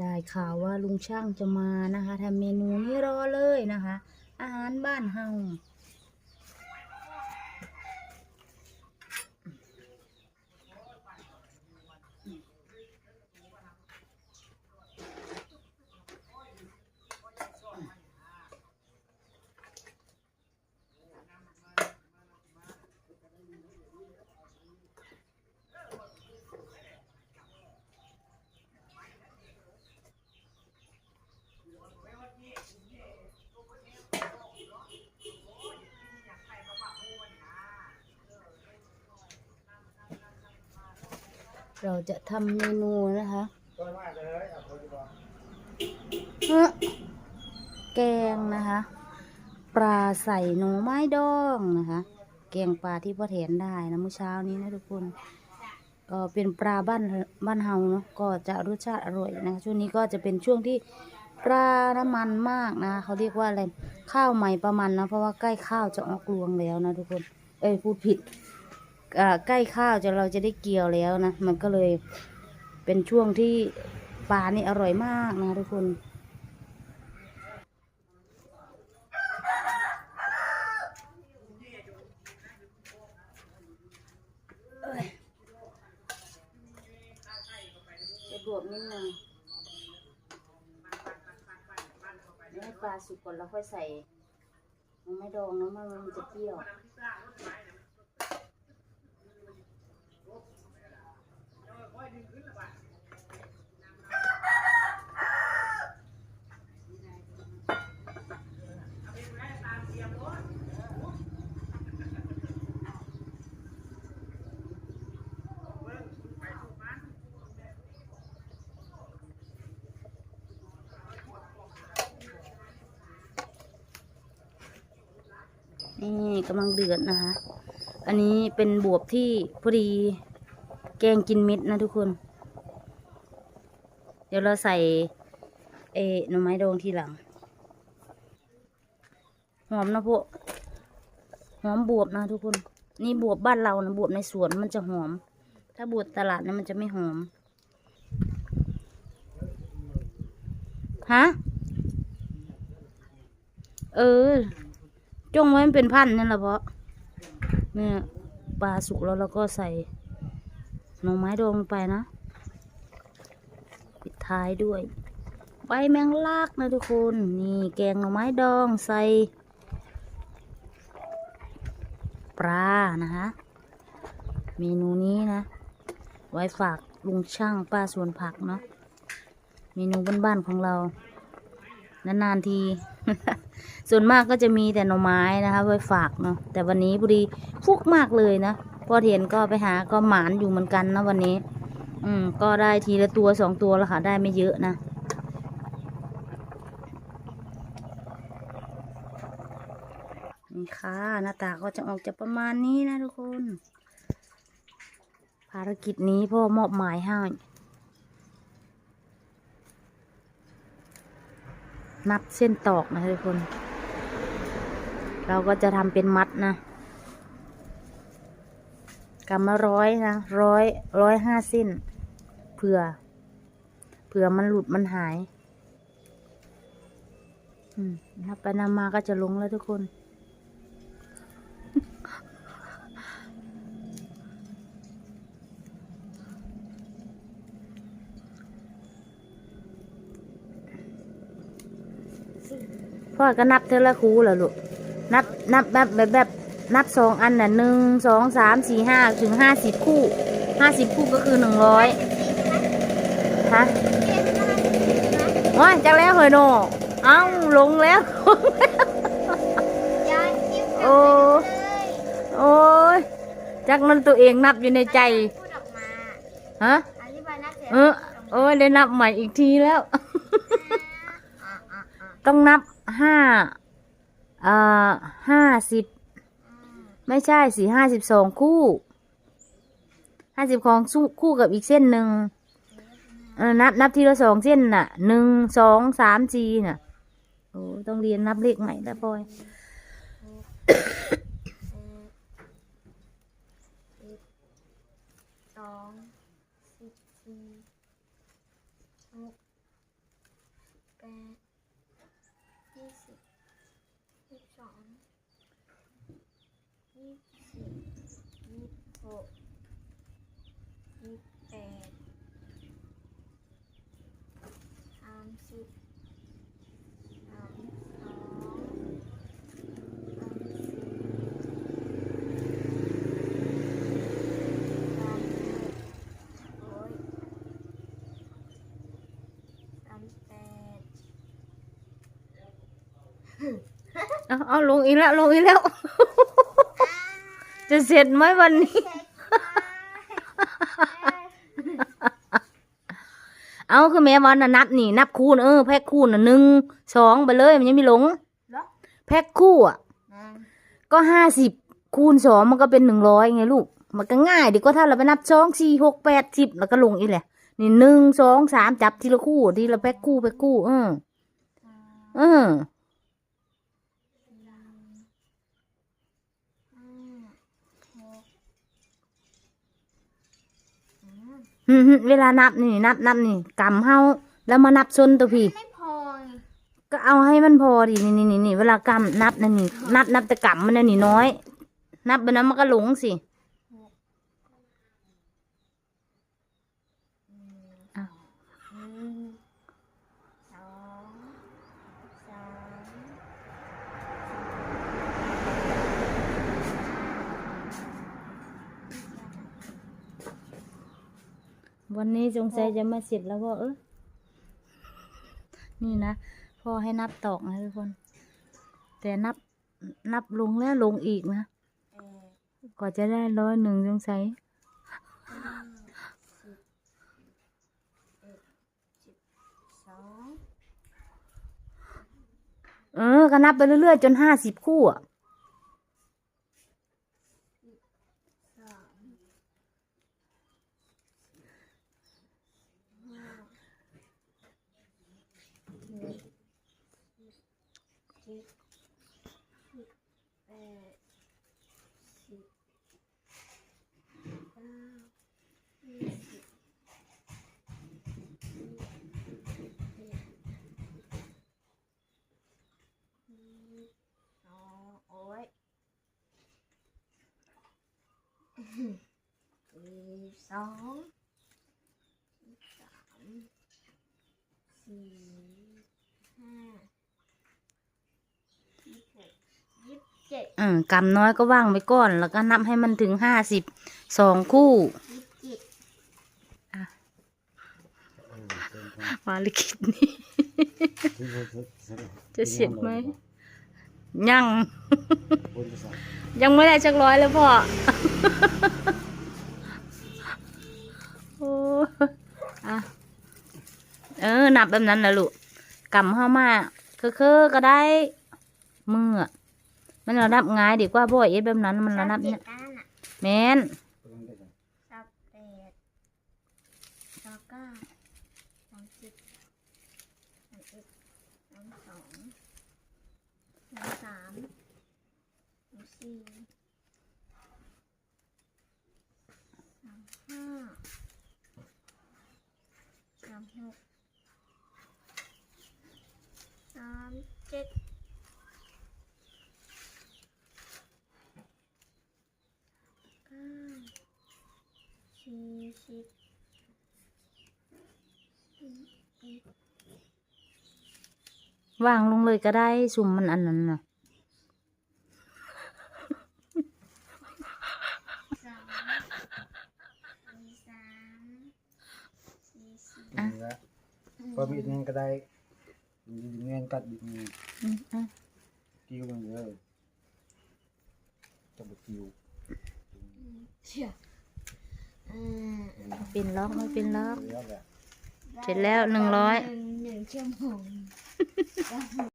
ได้ข่าวว่าลุงช่างจะมานะคะทำเมนูนี้รอเลยนะคะ อาหารบ้านเฮา เราจะทำเมนูนะคะแกงนะคะ ปลาใส่หนูไม้ดองนะคะ แกงปลาที่พ่อแถนได้นะเมื่อเช้านี้นะทุกคนก็เป็นปลาบ้านบ้านเฮาเนาะก็จะรสชาติอร่อยนะคะช่วงนี้ก็จะเป็นช่วงที่ปลาน้ำมันมากนะเขาเรียกว่าอะไรข้าวใหม่ประมันนะเพราะว่าใกล้ข้าวจะออกรวงแล้วนะทุกคน เอ้ยพูดผิด ใกล้ข้าวจะเราจะได้เกี่ยวแล้วนะ มันก็เลยเป็นช่วงที่ปลานี่อร่อยมากนะทุกคนจะบวบนิดนึงให้ปลาสุกก่อนแล้วค่อยใส่ มันไม่ดองแล้วมันมันจะเปรี้ยว นี่กำลังเดือดนะคะ อันนี้เป็นบวบที่พอดีแกงกินเม็ดนะทุกคน เดี๋ยวเราใส่เอหน่อไม้ดองทีหลัง หอมนะพวกหอมบวบนะทุกคน นี่บวบบ้านเรานะบวบในสวนมันจะหอม ถ้าบวบตลาดเนี่ยมันจะไม่หอม ฮะ เออ จงไว้มันเป็นพันนั่นแหละเพราะเนี่ยปลาสุกแล้วเราก็ใส่หน่อไม้ดองลงไปนะ ปิดท้ายด้วย ใบแมงลากนะทุกคน นี่แกงหน่อไม้ดองใส่ ปลานะคะเมนูนี้นะ ไว้ฝากลุงช่างป้าสวนผักเนาะเมนูบ้านๆของเรา นานๆที ส่วนมากก็จะมีแต่หน่อไม้นะคะไว้ฝากเนาะแต่วันนี้พอดีฟุกมากเลยนะพอเทียนก็ไปหาก็หมานอยู่เหมือนกันนะวันนี้ อืม ก็ได้ทีละตัวสองตัวแล้วค่ะ ได้ไม่เยอะนะนี่ค่ะ หน้าตาก็จะออกจะประมาณนี้นะทุกคน ภารกิจนี้พ่อมอบหมายให้ นับเส้นตอกนะทุกคน เราก็จะทำเป็นมัดนะกำละร้อยนะร้อยร้อยห้าเส้นเผื่อเผื่อมันหลุดมันหาย อืมนับไปนำมาก็จะลงแล้วทุกคน พ่อก็นับเทอละคูเหรอลูกนับนับแบบแบบแบบนับสองอันน่ะหนึ่งสองสามสี่ห้าถึงห้าสิบคู่ห้าสิบคู่ก็คือหนึ่งร้อยฮะโอ้ยจักแล้วเหรอโนเอ้าลงแล้วยายจิ้มโอ้โอ้ยจักนั้นตัวเองนับอยู่ในใจพูดออกมาฮะอธิบายนักเสียเออโอ้ยได้นับใหม่อีกทีแล้วอะอะอะต้องนับ ห้าเอ่อห้าสิบไม่ใช่สี่ห้าสิบสองคู่ห้าสิบของคู่กับอีกเส้นหนึ่งเออนับนับทีละสองเส้นน่ะหนึ่งสองสามจีน่ะโอ้ต้องเรียนนับเลขใหม่แล้วปอย สองสิบสี่หก แปดยี่สิบยี่ สิบสองยี่สิบสี่ยี่สิบหกยี่สิบแปดสามสิบสามสิบสองสามสิบสามสิบเอ็ดโอ้ยสามสิบแปด เอาเอาลงอีกแล้วลงอีกแล้ว จะเสร็จไหมวันนี้ เอาคือแม่วันน่ะนับนี่ นับคู่น่ะเออแพ็คคู่น่ะหนึ่งสองไปเลย มันยังไม่หลงเหรอแพ็คคู่อะอืมก็ห้าสิบคูณสองมันก็เป็นหนึ่งร้อยไงลูก มันก็ง่ายดีกว่าถ้าเราไปนับสองสี่หกแปดสิบแล้วก็ลงอีกแหละนี่หนึ่งสองสามจับทีละคู่ทีละแพ็คคู่แพ็คคู่ เออเออ ห้าหกอืม หึหึ เวลานับนี่นับนับนี่กำเฮาแล้วมานับซนตัวพี่ ไม่พอไงก็เอาให้มันพอดินี่นี่นี่นี่เวลากำนับนั่นนี่นับนับแต่กำมันน่ะนี่น้อย นับไปนั้นมันก็หลงสิ อ้าว หนึ่งสองสาม วันนี้สงสัยจะมาเสร็จแล้วพ่อเออนี่นะพ่อให้นับตอกนะทุกคน แต่นับนับลงแล้วลงอีกนะแปดกว่าจะได้ร้อยหนึ่งสงสัยเก้าสิบเอ็ดสิบสองเออก็นับไปเรื่อยๆ จนห้าสิบคู่อะ สามห้าหกเจ็ดสิบแปดสิบเก้ายี่สิบยี่สิบสองโอ้ยยี่ สิบสองยี่สิบสามสี่ห้ายี่สิบหกยี่สิบเจ็ดอืมกำน้อยก็ว่างไว้ก่อน แล้วก็นับให้มันถึงห้าสิบสองคู่ยี่สิบเจ็ดภารกิจนี้ จะเสร็จไหม ยัง ยังไม่ได้จักร้อยเลยพ่อโอ้อะเออนับแบบนั้นนะลูกกำเข้ามาคือๆก็ได้มืออะมันระดับง่ายดีกว่าพ่อเอสแบบนั้นมันระดับเจ็เนี้ดยอันน่ะแมน สามแปดสามเก้าสามสิบสามเอ็ดสามสองสามสาม สามสี่สามห้าสามหกสามเจ็ดเก้าสี่สิบสี่สิบวางลงเลยก็ได้สุ่มมันอันนั้นน่ะ สามสี่สาม สี่สี่อะพอมีเงินก็ได้มีเงินกัดบิดมีอืมอะกิ้วมันเยอะจะไปกิ้วเชื่ออืมเป็นล็อกไม่เป็นล็อก เยอะแหละเสร็จแล้วหนึ่งร้อย หนึ่งหนึ่งชั่วโมง